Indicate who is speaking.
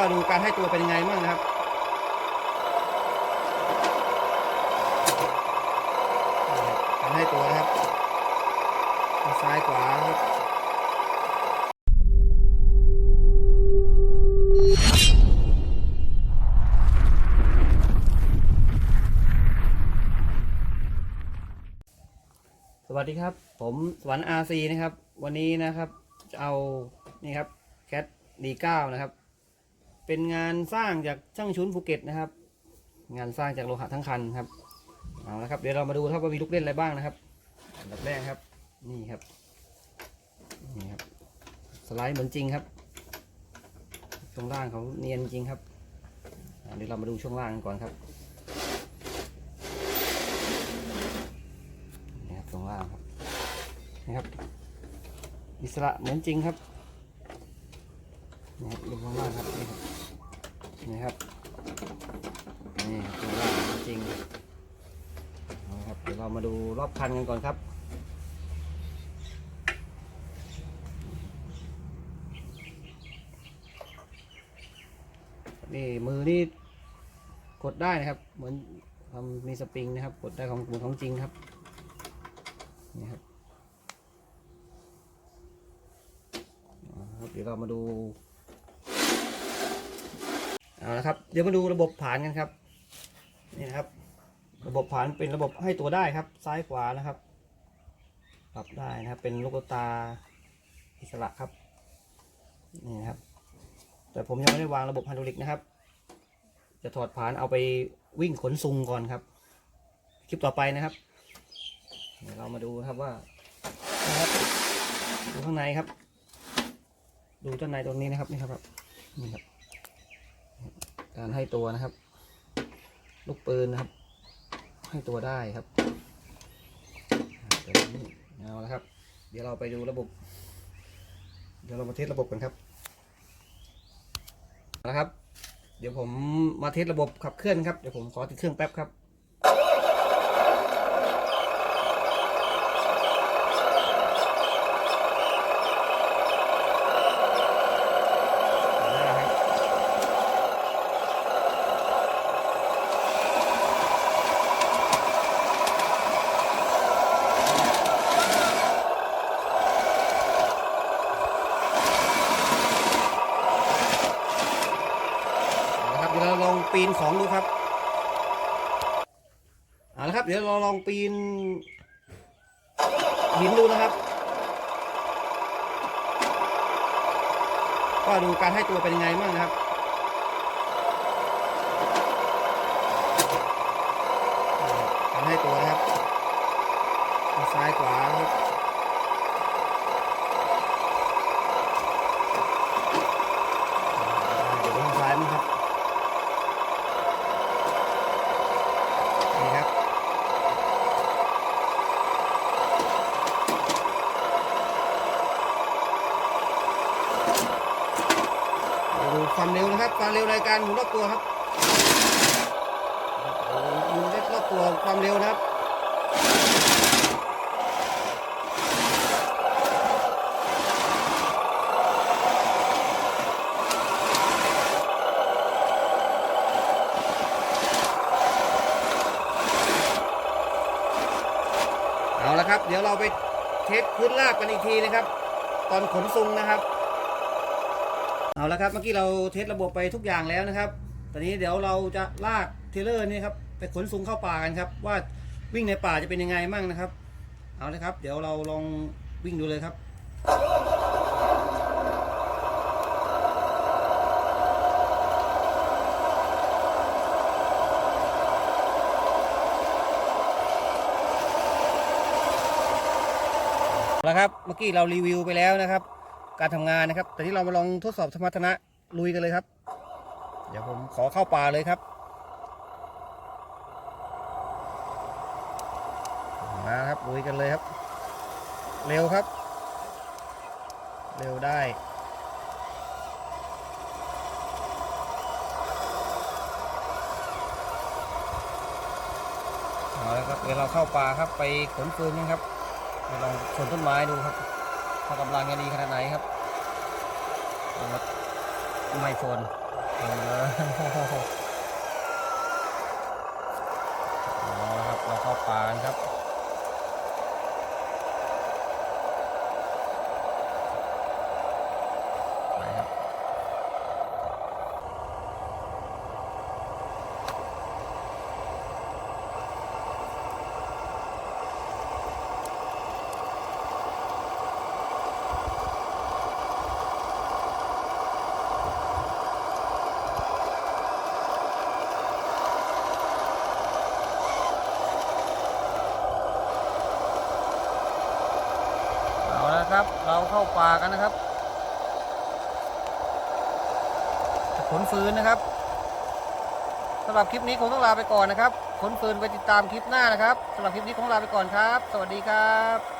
Speaker 1: ก็ดูการให้ตัวเป็นยังไงบ้างนะครับการให้ตัวนะครับซ้ายขวาครับสวัสดีครับ ผมสวรรค์อาซีนะครับ วันนี้นะครับ จะเอานี่ครับแคทดีเก้านะครับ เป็นงานสร้างจากช่างชุนภูเก็ตนะครับ งานสร้างจากโลหะทั้งคันครับเอาละครับเดี๋ยวเรามาดูครับว่ามีลูกเล่นอะไรบ้างนะครับอันดับแรกครับนี่ครับนี่ครับสไลด์เหมือนจริงครับ ช่วงล่างเขาเนียนจริงครับเดี๋ยวเรามาดูช่วงล่างกันก่อนครับนี่ครับช่วงล่างครับนี่ครับอิสระเหมือนจริงครับนี่ครับดูช่วงล่างครับนี่ครับ นี่ครับ นี่ครับช่วงล่างเหมือนจริงเอาละครับเดี๋ยวเรามาดูรอบคันกันก่อนครับนี่มือนี่กดได้นะครับ เหมือนทำมีสปริงนะครับ กดได้ของเหมือนของจริงครับนี่ครับ เดี๋ยวเรามาดู เอาละครับ เดี๋ยวมาดูระบบผ่านกันครับ นี่นะครับ ระบบผ่านเป็นระบบให้ตัวได้ครับ ซ้ายขวานะครับ ปรับได้นะครับ เป็นลูกตาอิสระครับ นี่นะครับ แต่ผมยังไม่ได้วางระบบไฮดรอลิกนะครับ จะถอดผ่านเอาไปวิ่งขนซุงก่อนครับ คลิปต่อไปนะครับ เดี๋ยวเรามาดูครับว่านะครับดูข้างในครับ ดูด้านในตรงนี้นะครับนี่ครับ นี่ครับ การให้ตัวนะครับ ลูกปืนนะครับ ให้ตัวได้ครับอ่าเดี๋ยวนี้เอาละครับ เดี๋ยวเราไปดูระบบ เดี๋ยวเรามาเทสระบบกันครับนะครับ เดี๋ยวผมมาเทสระบบขับเคลื่อนครับ เดี๋ยวผมขอติดเครื่องแป๊บครับ ได้ครับเอาละครับเดี๋ยวเราลอง ปีนของดูครับเอาละครับ เดี๋ยวเราลองปีนหินดูนะครับก็ดูการให้ตัวเป็นยังไงบ้างนะครับ การให้ตัวนะครับซ้ายขวาครับเดี๋ยวดูทางซ้ายมั้งครับ นี่ครับ ดู ความเร็วนะครับความเร็วในการหมุนรอบตัวครับหมุนรอบตัวความเร็วนะครับเอาละครับ เดี๋ยวเราไปเทสพื้นราบกันอีกทีนะครับ ตอนขนซุงนะครับ เอาละครับเมื่อกี้เราเทสระบบไปทุกอย่างแล้วนะครับ ตอนนี้เดี๋ยวเราจะลากเทเลอร์นี่ครับไปขนซุงเข้าป่ากันครับว่าวิ่งในป่าจะเป็นยังไงมั่งนะครับ เอาละครับ เดี๋ยวเราลองวิ่งดูเลยครับแล้วครับเมื่อกี้เรารีวิวไปแล้วนะครับ การทำงานนะครับ แต่ที่เรามาลองทดสอบสมรรถนะลุยกันเลยครับ เดี๋ยวผมขอเข้าป่าเลยครับมาครับลุยกันเลยครับ เร็วครับ เร็วได้เอาละครับเดี๋ยวเราเข้าป่าครับไปขนฟืนกันครับไปลองชนต้นไม้ดูครับ ถ้ากำลังจะดีขนาดไหนครับไมโฟนเออเอาละครับ เราเข้าป่ากันครับ เอาละครับ เราเข้าป่ากันนะครับขนฟืนนะครับสำหรับคลิปนี้คงต้องลาไปก่อนนะครับขนฟืนไปติดตามคลิปหน้านะครับสำหรับคลิปนี้คงลาไปก่อนครับ สวัสดีครับ